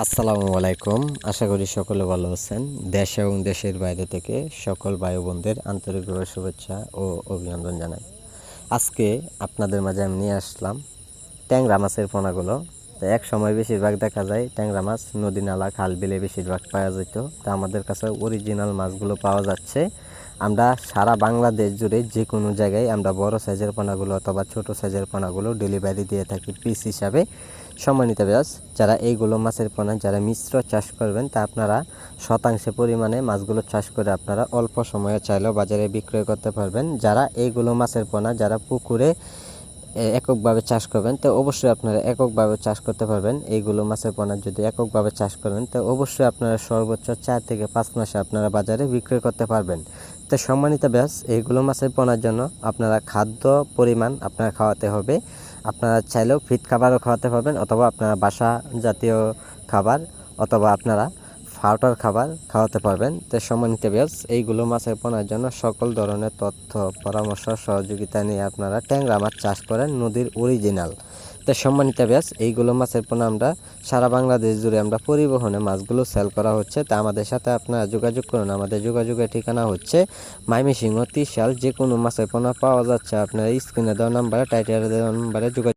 আসসালামু আলাইকুম। আশা করি সকলে ভালো আছেন। দেশ এবং দেশের বাইরে থেকে সকল ভাই বোনদের আন্তরিকভাবে শুভেচ্ছা ও অভিনন্দন জানাই। আজকে আপনাদের মাঝে আমি নিয়ে আসলাম ট্যাংরা মাছের পোনাগুলো। তো এক সময় বেশিরভাগ দেখা যায় ট্যাংরা মাছ নদী, নালা, খাল বিলে বেশিরভাগ পাওয়া যেত। তো আমাদের কাছে অরিজিনাল মাছগুলো পাওয়া যাচ্ছে। আমরা সারা বাংলাদেশ জুড়ে যে কোনো জায়গায় আমরা বড় সাইজের পোনাগুলো অথবা ছোট সাইজের পোনাগুলো ডেলিভারি দিয়ে থাকি পিস হিসাবে। সম্মানিত ব্যাস যারা এইগুলো মাছের পোনা, যারা মিশ্র চাষ করবেন, তা আপনারা শতাংশে পরিমাণে মাছগুলো চাষ করে আপনারা অল্প সময়ে চাইলেও বাজারে বিক্রয় করতে পারবেন। যারা এইগুলো মাছের পোনা, যারা পুকুরে এককভাবে চাষ করবেন, তো অবশ্যই আপনারা এককভাবে চাষ করতে পারবেন। এইগুলো মাছের পোনা যদি এককভাবে চাষ করেন, তো অবশ্যই আপনারা সর্বোচ্চ চার থেকে পাঁচ মাসে আপনারা বাজারে বিক্রয় করতে পারবেন। তো সম্মানিত ব্যাস এইগুলো মাছের পোনার জন্য আপনারা খাদ্য পরিমাণ আপনারা খাওয়াতে হবে। আপনারা চাইলেও ফিট খাবারও খাওয়াতে পারবেন অথবা আপনারা বাসা জাতীয় খাবার অথবা আপনারা ফাউটার খাবার খাওয়াতে পারবেন। তো সম্মানিত ব্যাস এইগুলো মাছের পোনার জন্য সকল ধরনের তথ্য, পরামর্শ, সহযোগিতা নিয়ে আপনারা ট্যাংরা মাছ চাষ করেন নদীর অরিজিনাল তো সম্মানিত ব্যাস, এইগুলো মাছের পোনা আমরা সারা বাংলাদেশ জুড়ে আমরা পরিবহনে মাছগুলো সেল করা হচ্ছে। তা আমাদের সাথে আপনারা যোগাযোগ করুন। আমাদের যোগাযোগের ঠিকানা হচ্ছে মাইমিসিংহ ত্রিশাল যে কোনো মাছের পোনা পাওয়া যাচ্ছে। আপনার স্ক্রিনে দেওয়া নাম্বারে টাইটেল দেওয়া নাম্বারে যোগাযোগ